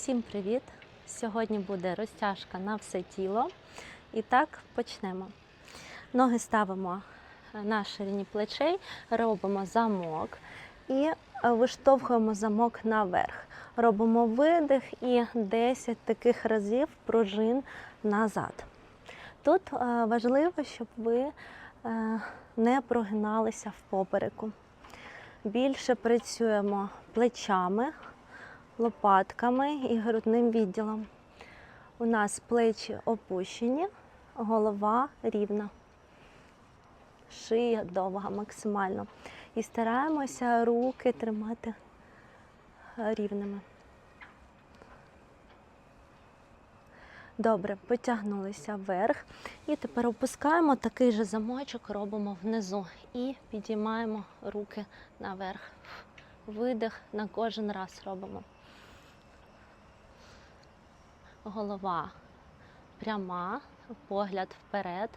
Всім привіт! Сьогодні буде розтяжка на все тіло. І так почнемо. Ноги ставимо на ширині плечей, робимо замок і виштовхуємо замок наверх. Робимо видих і 10 таких разів пружин назад. Тут е, важливо, щоб ви е, не прогиналися в попереку. Більше працюємо плечами, лопатками і грудним відділом. У нас плечі опущені, голова рівна, шия довга максимально. І стараємося руки тримати рівними. Добре, потягнулися вверх. І тепер опускаємо такий же замочок, робимо внизу і підіймаємо руки наверх. Видих на кожен раз робимо. Голова пряма, погляд вперед.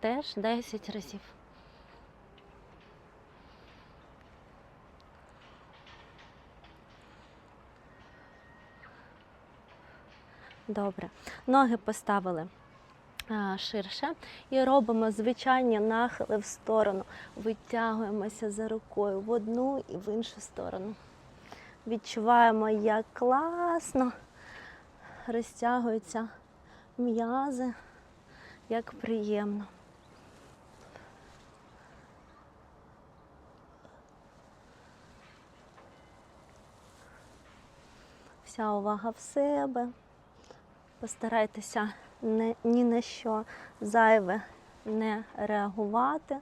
Теж 10 разів. Добре. Ноги поставили ширше і робимо звичайні нахили в сторону. Витягуємося за рукою в одну і в іншу сторону. Відчуваємо, як класно розтягуються м'язи, як приємно. Вся увага в себе. Постарайтеся не, ні на що зайве не реагувати.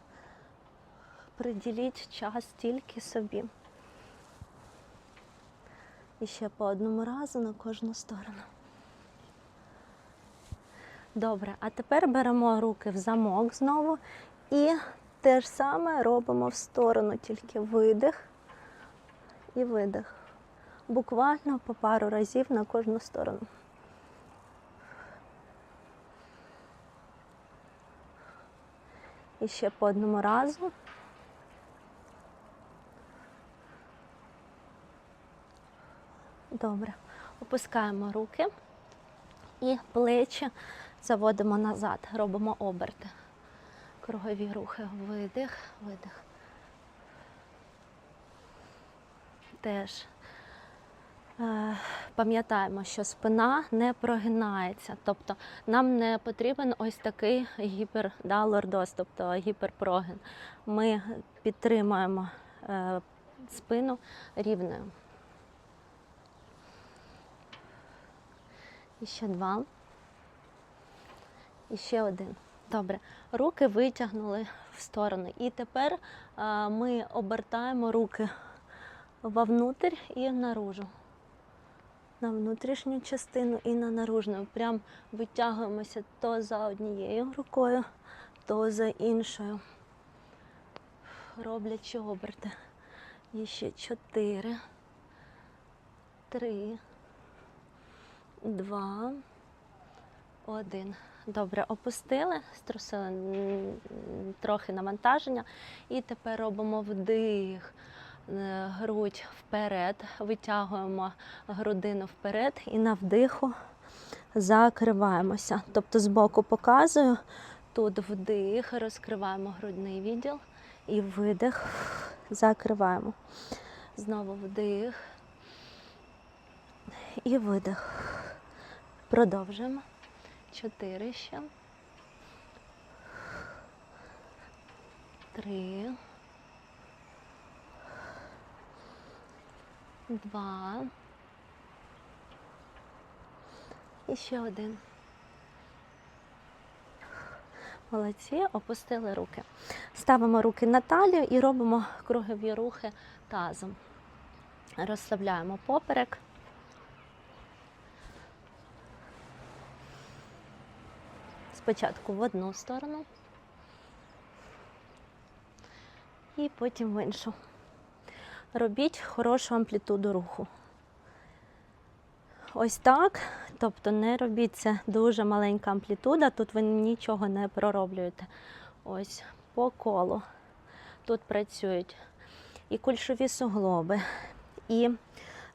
Приділіть час тільки собі. І ще по одному разу на кожну сторону. Добре, а тепер беремо руки в замок знову і те ж саме робимо в сторону, тільки видих і видих. Буквально по пару разів на кожну сторону. І ще по одному разу. Добре. Опускаємо руки і плечі заводимо назад. Робимо оберти. Кругові рухи. Видих, видих. Теж е, пам'ятаємо, що спина не прогинається. Тобто нам не потрібен ось такий гіпер, да, лордоз, тобто гіперпрогин. Ми підтримуємо е, спину рівною. І ще два. І ще один. Добре. Руки витягнули в сторони. І тепер а, ми обертаємо руки вовнутрь і наружу. На внутрішню частину і на наружну. Прям витягуємося то за однією рукою, то за іншою. Роблячи оберти. І ще чотири, три два, один. Добре, опустили, струсили трохи навантаження. І тепер робимо вдих, е, грудь вперед, витягуємо грудину вперед і на вдиху закриваємося. Тобто збоку показую, тут вдих, розкриваємо грудний відділ і видих, закриваємо. Знову вдих і видих. Продовжуємо. Чотири ще. Три. Два. І ще один. Молодці, опустили руки. Ставимо руки на талію і робимо кругові рухи тазом. Розслабляємо поперек. Спочатку в одну сторону і потім в іншу. Робіть хорошу амплітуду руху. Ось так. Тобто не робіть це дуже маленька амплітуда, тут ви нічого не пророблюєте. Ось по колу. Тут працюють і кульшові суглоби, і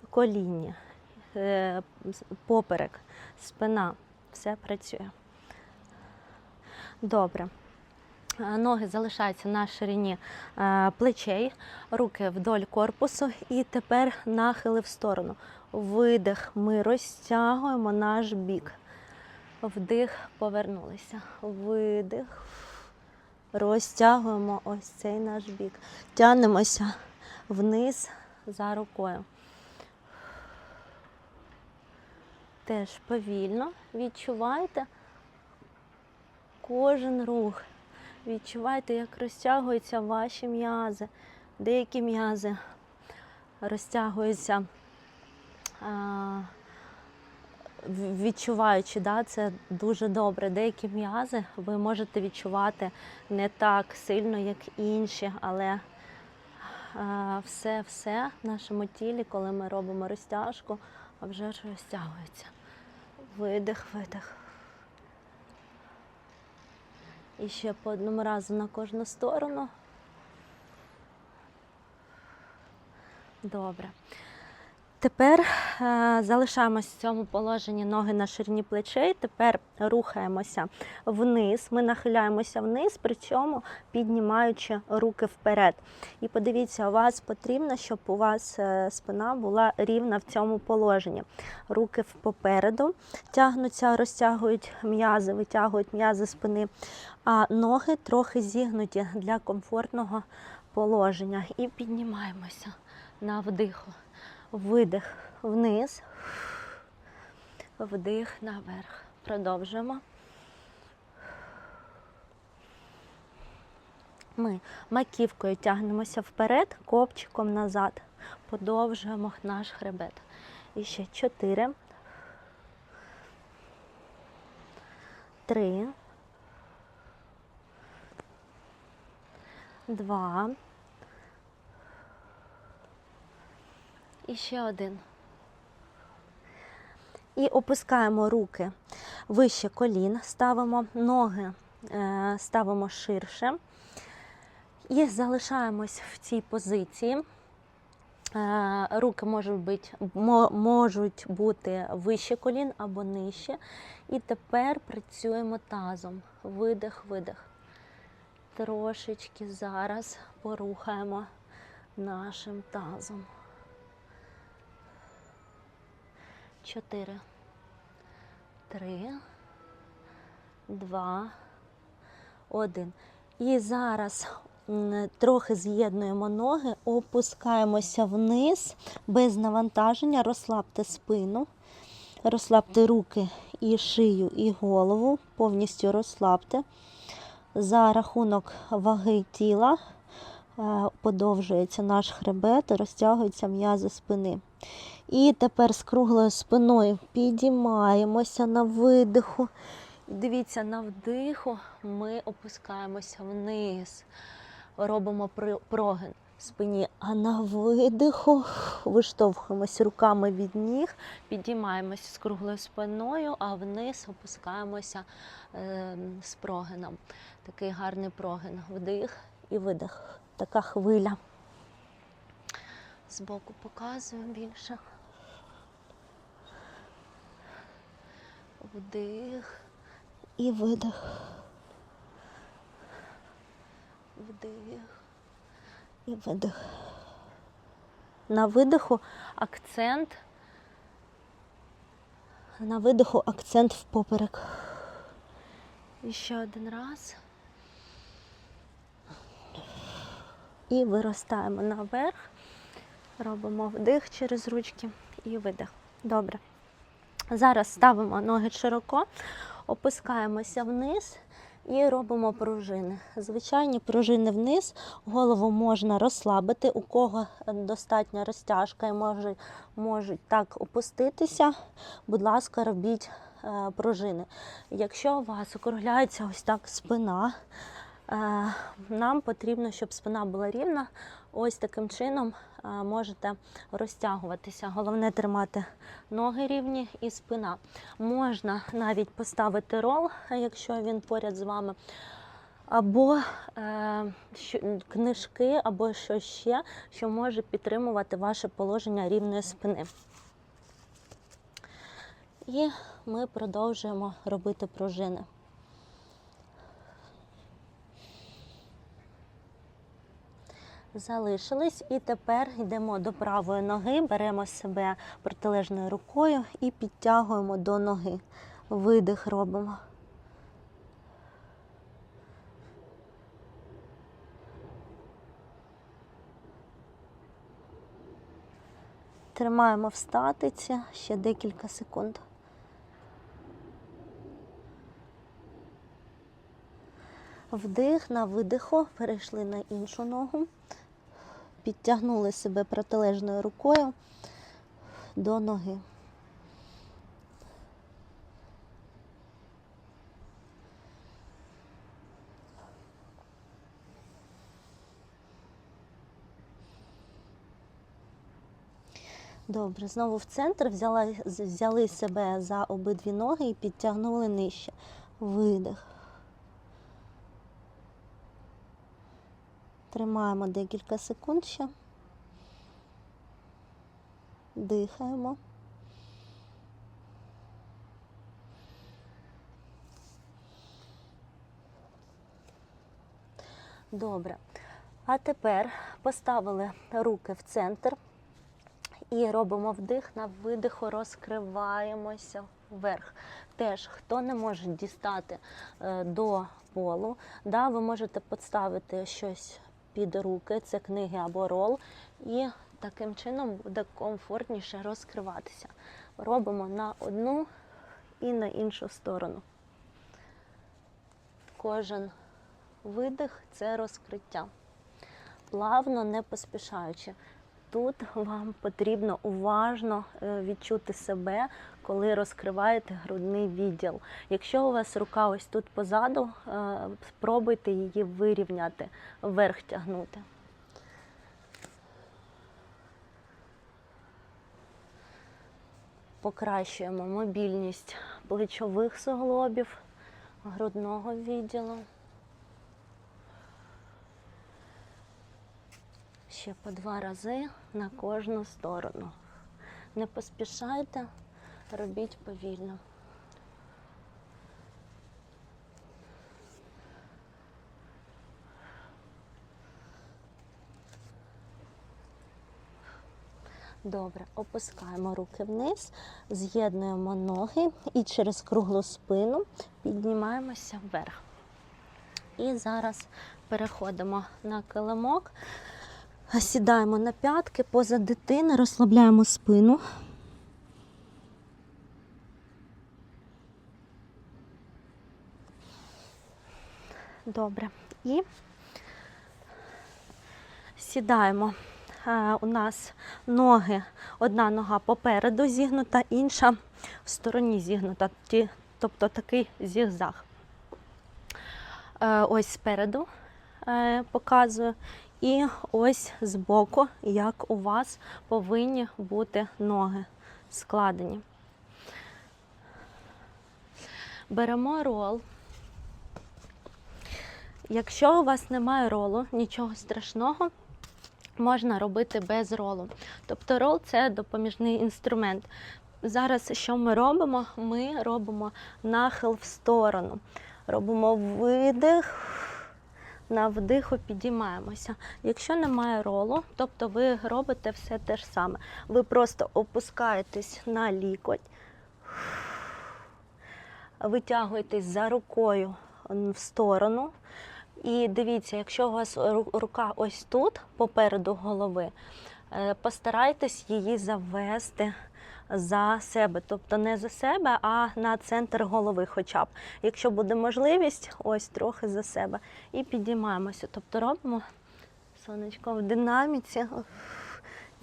колінні, е, поперек, спина. Все працює. Добре. Е, Ноги залишаються на ширині е, плечей, руки вдоль корпусу і тепер нахили в сторону. Видих. Ми розтягуємо наш бік. Вдих, повернулися. Видих. Розтягуємо ось цей наш бік. Тягнемося вниз за рукою. Теж повільно відчувайте кожен рух. Відчувайте, як розтягуються ваші м'язи. Деякі м'язи розтягуються, відчуваючи, да, це дуже добре. Деякі м'язи ви можете відчувати не так сильно, як інші, але все-все в нашому тілі, коли ми робимо розтяжку, вже ж розтягується. Видих, видих. І ще по одному разу на кожну сторону. Добре. Тепер е, залишаємось в цьому положенні ноги на ширині плечей. Тепер рухаємося вниз. Ми нахиляємося вниз, причому піднімаючи руки вперед. І подивіться, у вас потрібно, щоб у вас е, спина була рівна в цьому положенні. Руки попереду тягнуться, розтягують м'язи, витягують м'язи спини, а ноги трохи зігнуті для комфортного положення. І піднімаємося на вдиху. Видих вниз, вдих наверх. Продовжуємо. Ми маківкою тягнемося вперед, копчиком назад. Подовжуємо наш хребет. І ще чотири. Три. Два. І ще один. І опускаємо руки вище колін, ставимо ноги, е, ставимо ширше. І залишаємось в цій позиції. Е, Руки можуть бути, можуть бути вище колін або нижче. І тепер працюємо тазом. Видих, видих. Трошечки зараз порухаємо нашим тазом. Чотири. Три. Два. Один. І зараз трохи з'єднуємо ноги, опускаємося вниз без навантаження, розслабте спину, розслабте руки і шию, і голову, повністю розслабте. За рахунок ваги тіла подовжується наш хребет, розтягуються м'язи спини. І тепер з круглою спиною підіймаємося на видиху. Дивіться, на вдиху ми опускаємося вниз, робимо прогин в спині, а на видиху виштовхуємося руками від ніг, підіймаємося з круглою спиною, а вниз опускаємося е, з прогином. Такий гарний прогин. Вдих і видих. Така хвиля. Збоку показую більше. Вдих і видих. Вдих і видих. На видиху акцент. На видиху акцент в поперек. І ще один раз. І виростаємо наверх. Робимо вдих через ручки і видих. Добре. Зараз ставимо ноги широко, опускаємося вниз і робимо пружини. Звичайні пружини вниз, голову можна розслабити, у кого достатня розтяжка і може, можуть так опуститися. Будь ласка, робіть е, пружини. Якщо у вас округляється ось так спина, нам потрібно, щоб спина була рівна. Ось таким чином е, можете розтягуватися. Головне тримати ноги рівні і спина. Можна навіть поставити рол, якщо він поряд з вами. або е, книжки, або що ще, що може підтримувати ваше положення рівної спини. І ми продовжуємо робити пружини. Залишились і тепер йдемо до правої ноги, беремо себе протилежною рукою і підтягуємо до ноги. Видих робимо. Тримаємо в статиці ще декілька секунд. Вдих на видиху, перейшли на іншу ногу, підтягнули себе протилежною рукою до ноги. Добре, знову в центр взяла, взяли себе за обидві ноги і підтягнули нижче. Видих. Тримаємо декілька секунд ще. Дихаємо. Добре. А тепер поставили руки в центр і робимо вдих на видиху, розкриваємося вверх. Теж, хто не може дістати е, до полу, да, ви можете підставити щось під руки, це книги або рол, і таким чином буде комфортніше розкриватися. Робимо на одну і на іншу сторону. Кожен видих це розкриття. Плавно, не поспішаючи. Тут вам потрібно уважно е, відчути себе, коли розкриваєте грудний відділ. Якщо у вас рука ось тут позаду, е, спробуйте її вирівняти, вверх тягнути. Покращуємо мобільність плечових суглобів, грудного відділу. Ще по два рази на кожну сторону. Не поспішайте, робіть повільно. Добре, опускаємо руки вниз, з'єднуємо ноги і через круглу спину піднімаємося вверх. І зараз переходимо на килимок. Сідаємо на п'ятки поза дитини, розслабляємо спину. Добре. І сідаємо. Е, У нас ноги, одна нога попереду зігнута, інша в стороні зігнута, тобто такий зігзаг. Е, Ось спереду е, показую. І ось збоку, як у вас повинні бути ноги складені. Беремо рол. Якщо у вас немає ролу, нічого страшного, можна робити без ролу. Тобто рол це допоміжний інструмент. Зараз що ми робимо? Ми робимо нахил в сторону. Робимо видих, на вдиху підіймаємося. Якщо немає ролу, тобто ви робите все те ж саме. Ви просто опускаєтесь на лікоть, витягуєтесь за рукою в сторону. І дивіться, якщо у вас рука ось тут, попереду голови, е, постарайтесь її завести за себе, тобто не за себе, а на центр голови, хоча б. Якщо буде можливість, ось трохи за себе. І підіймаємося. Тобто робимо сонечко в динаміці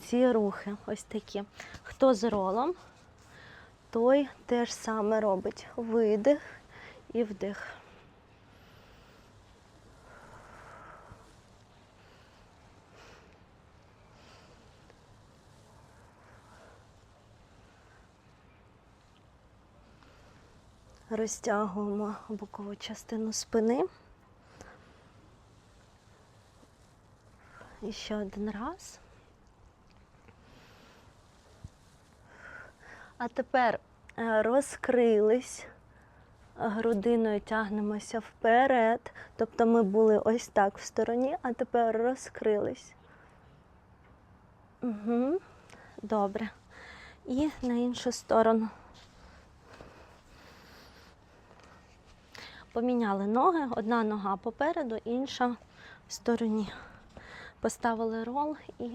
ці рухи, ось такі. Хто з ролом, той теж саме робить. Видих і вдих. розтягуємо бокову частину спини. І ще один раз. А тепер е, розкрились, грудиною тягнемося вперед. Тобто ми були ось так в стороні, а тепер розкрились. Угу. Добре. І на іншу сторону. Поміняли ноги, одна нога попереду, інша в стороні. Поставили рол і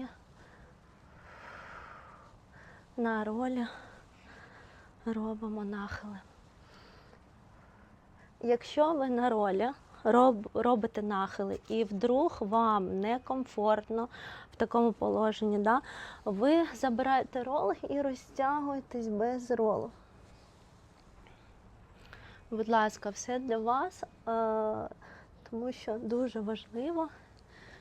на ролі робимо нахили. Якщо ви на ролі роб, робите нахили і вдруг вам некомфортно в такому положенні, да, ви забираєте рол і розтягуєтесь без ролу. Будь ласка, все для вас, е, тому що дуже важливо,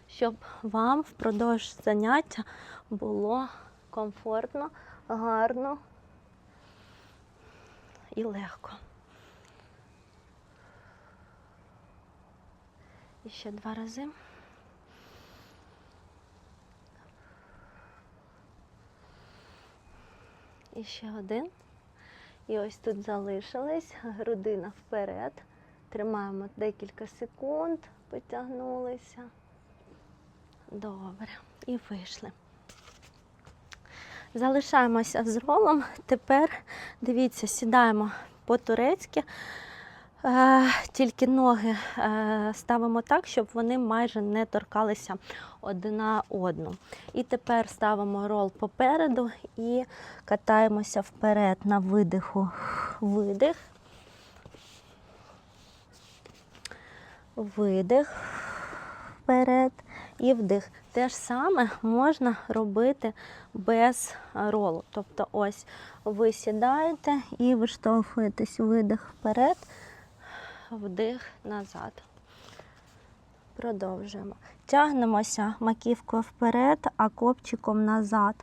щоб вам впродовж заняття було комфортно, гарно і легко. І ще два рази. І ще один. І ось тут залишились, грудина вперед. Тримаємо декілька секунд, потягнулися. Добре. І вийшли. Залишаємося з ролом. Тепер дивіться, сідаємо по-турецьки. Тільки ноги ставимо так, щоб вони майже не торкалися одна одну. І тепер ставимо рол попереду і катаємося вперед на видиху. Видих. Видих вперед і вдих. Те ж саме можна робити без ролу. Тобто, ось ви сідаєте і виштовхуєтесь видих вперед, вдих назад. Продовжуємо. Тягнемося маківкою вперед, а копчиком назад.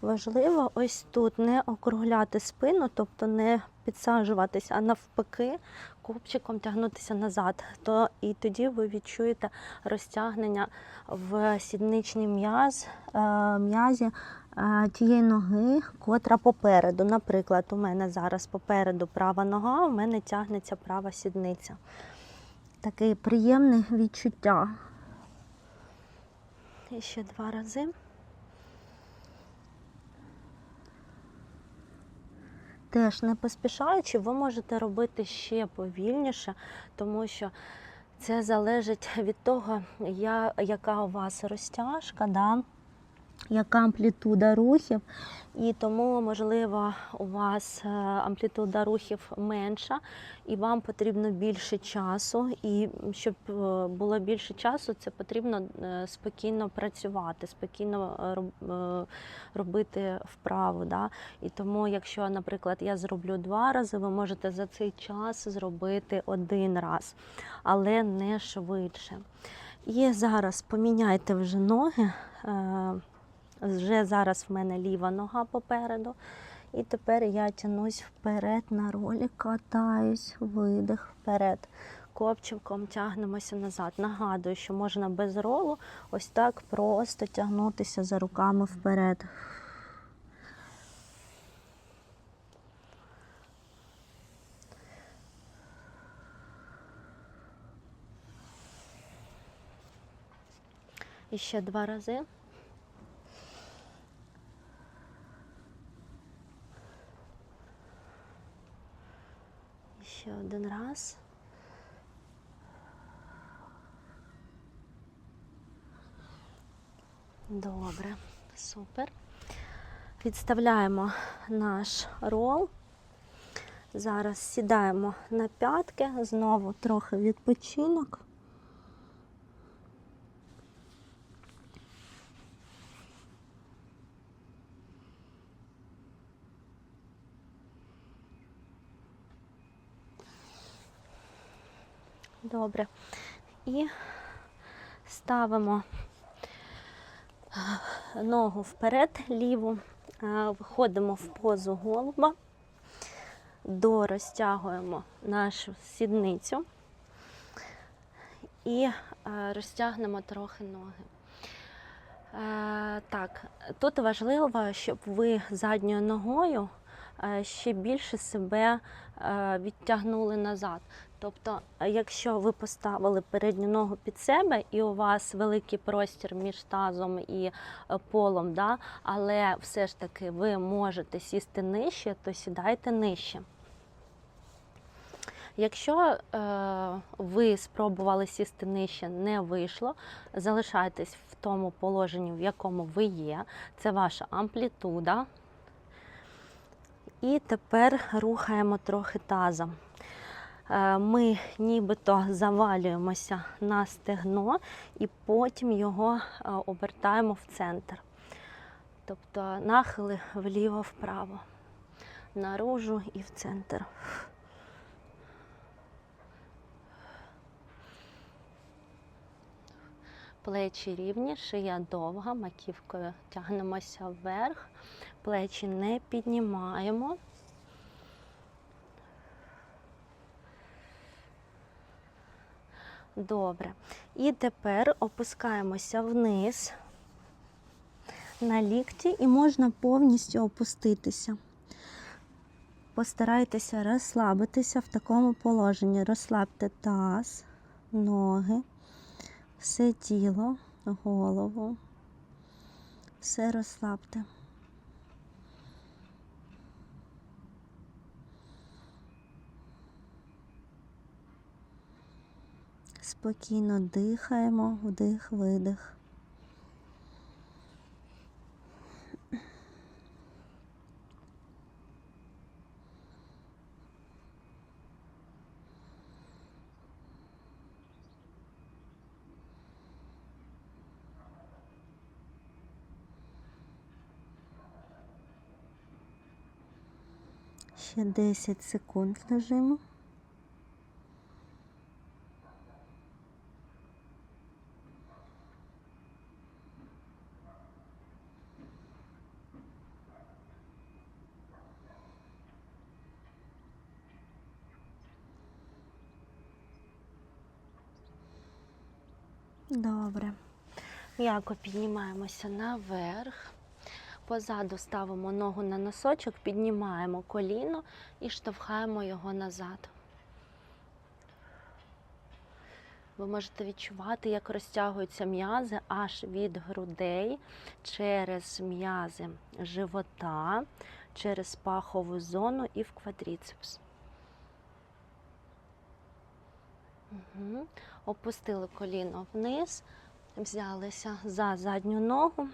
Важливо ось тут не округляти спину, тобто не підсаджуватися, а навпаки, копчиком тягнутися назад. То і тоді ви відчуєте розтягнення в сідничній м'яз, е, м'язі тієї ноги, котра попереду. Наприклад, у мене зараз попереду права нога, у мене тягнеться права сідниця. Таке приємне відчуття. І ще два рази. Теж не поспішаючи, ви можете робити ще повільніше, тому що це залежить від того, я, яка у вас розтяжка, да? Яка амплітуда рухів. І тому, можливо, у вас е, амплітуда рухів менша, і вам потрібно більше часу. І щоб е, було більше часу, це потрібно е, спокійно працювати, спокійно роб- робити вправу. Да? І тому, якщо, наприклад, я зроблю два рази, ви можете за цей час зробити один раз, але не швидше. І зараз поміняйте вже ноги. Вже зараз в мене ліва нога попереду. І тепер я тянусь вперед на ролі, катаюсь, видих вперед. Копчиком тягнемося назад. Нагадую, що можна без ролу ось так просто тягнутися за руками вперед. І ще два рази. І ще один раз. Добре, супер. Відставляємо наш рол. Зараз сідаємо на п'ятки, знову трохи відпочинок. Добре. І ставимо е, ногу вперед, ліву, е, виходимо в позу голуба, дорозтягуємо нашу сідницю і е, розтягнемо трохи ноги. Так, тут важливо, щоб ви задньою ногою ще більше себе відтягнули назад. Тобто, е, якщо ви поставили передню ногу під себе і у вас великий простір між тазом і е, полом, да, але все ж таки ви можете сісти нижче, то сідайте нижче. Якщо е, ви спробували сісти нижче, не вийшло, залишайтесь в тому положенні, в якому ви є. Це ваша амплітуда. І тепер рухаємо трохи тазом. Е, Ми нібито завалюємося на стегно і потім його е, обертаємо в центр. Тобто нахили вліво-вправо, наружу і в центр. Плечі рівні, шия довга, маківкою тягнемося вверх, плечі не піднімаємо. Добре. І тепер опускаємося вниз на лікті і можна повністю опуститися. Постарайтеся розслабитися в такому положенні. Розслабте таз, ноги все тіло, голову, все розслабте. Спокійно дихаємо, вдих, видих. Ще 10 секунд лежимо. Добре. М'яко піднімаємося наверх. Позаду ставимо ногу на носочок, піднімаємо коліно і штовхаємо його назад. Ви можете відчувати, як розтягуються м'язи аж від грудей через м'язи живота, через пахову зону і в квадріцепс. Угу. Опустили коліно вниз, взялися за задню ногу,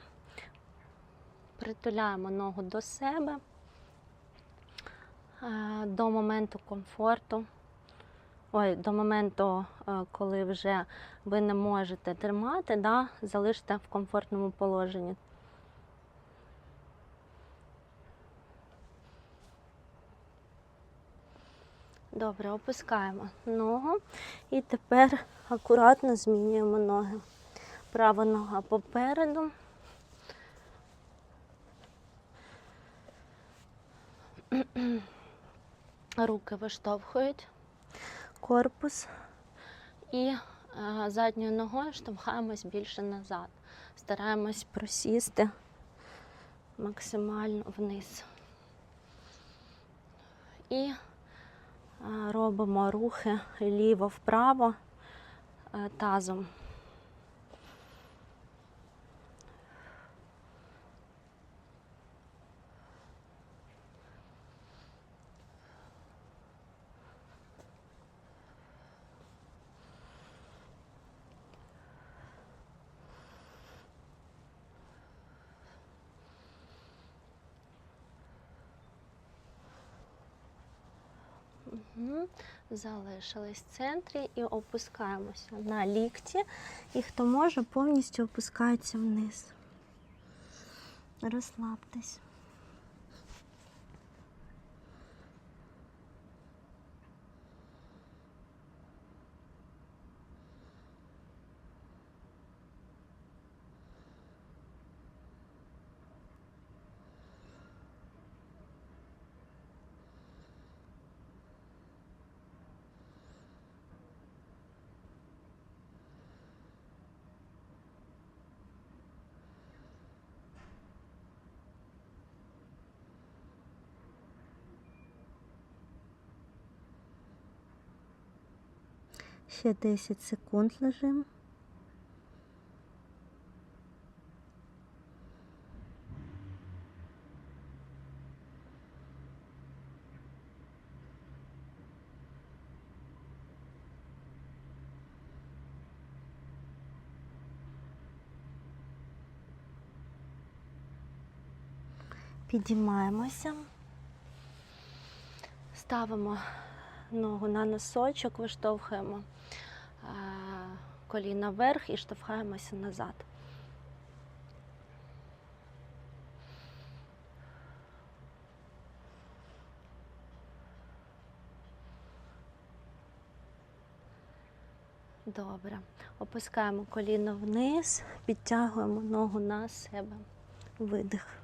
притуляємо ногу до себе е, до моменту комфорту. Ой, до моменту, е, коли вже ви не можете тримати, да, залиште в комфортному положенні. Добре, опускаємо ногу і тепер акуратно змінюємо ноги. Права нога попереду. Руки виштовхують корпус і е, задньою ногою штовхаємось більше назад. Стараємось просісти максимально вниз. І е, робимо рухи ліво-вправо е, тазом. Залишились в центрі і опускаємося на лікті. І хто може, повністю опускається вниз. Розслабтесь. Ще 10 секунд лежимо. Підіймаємося. Ставимо ногу на носочок, виштовхуємо е, коліна вверх і штовхаємося назад. Добре. Опускаємо коліно вниз, підтягуємо ногу на себе. Видих.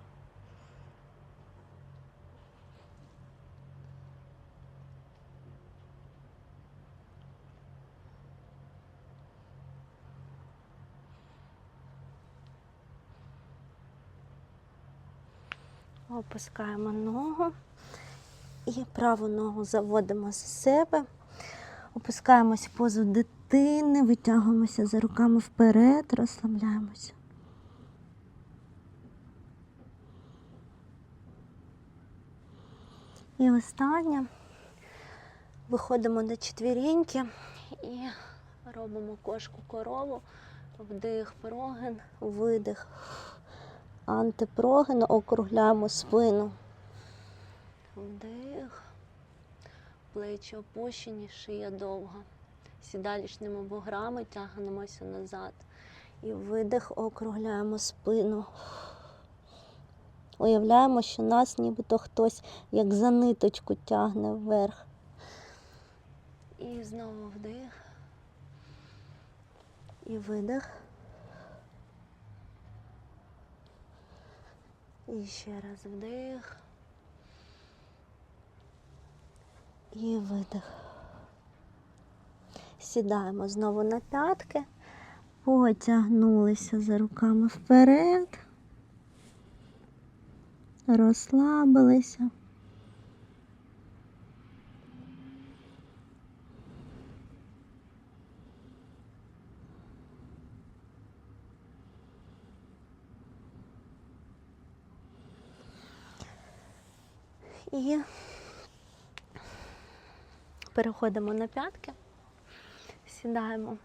Опускаємо ногу і праву ногу заводимо з себе. Опускаємось в позу дитини, витягуємося за руками вперед, розслабляємося. І останнє. Виходимо на четвіріньки і робимо кошку корову, вдих, прогин, видих антипрогин, округляємо спину. Вдих, плечі опущені, шия довга. Сідалічними буграми тягнемося назад. І видих, округляємо спину. Уявляємо, що нас нібито хтось як за ниточку тягне вверх. І знову вдих. І видих. І раз вдих. І видих. Сідаємо знову на п'ятки, потягнулися за руками вперед, розслабилися. І переходимо на п'ятки, сідаємо,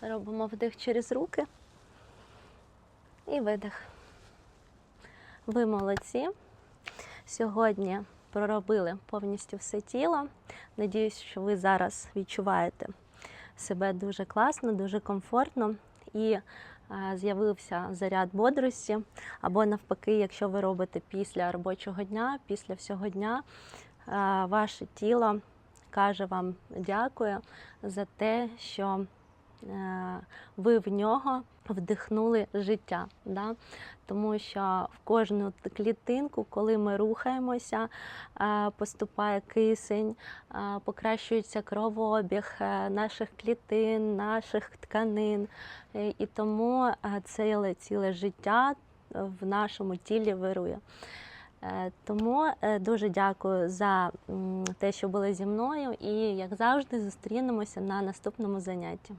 робимо вдих через руки і видих. Ви молодці. Сьогодні проробили повністю все тіло. Надіюсь, що ви зараз відчуваєте себе дуже класно, дуже комфортно і з'явився заряд бодрості. Або навпаки, якщо ви робите після робочого дня, після всього дня, ваше тіло каже вам дякую за те, що ви в нього вдихнули життя. Да? Тому що в кожну клітинку, коли ми рухаємося, е, поступає кисень, е, покращується кровообіг е, наших клітин, наших тканин. Е, І тому е, ціле ціле життя в нашому тілі вирує. Е, Тому е, дуже дякую за те, що були зі мною, і як завжди зустрінемося на наступному занятті.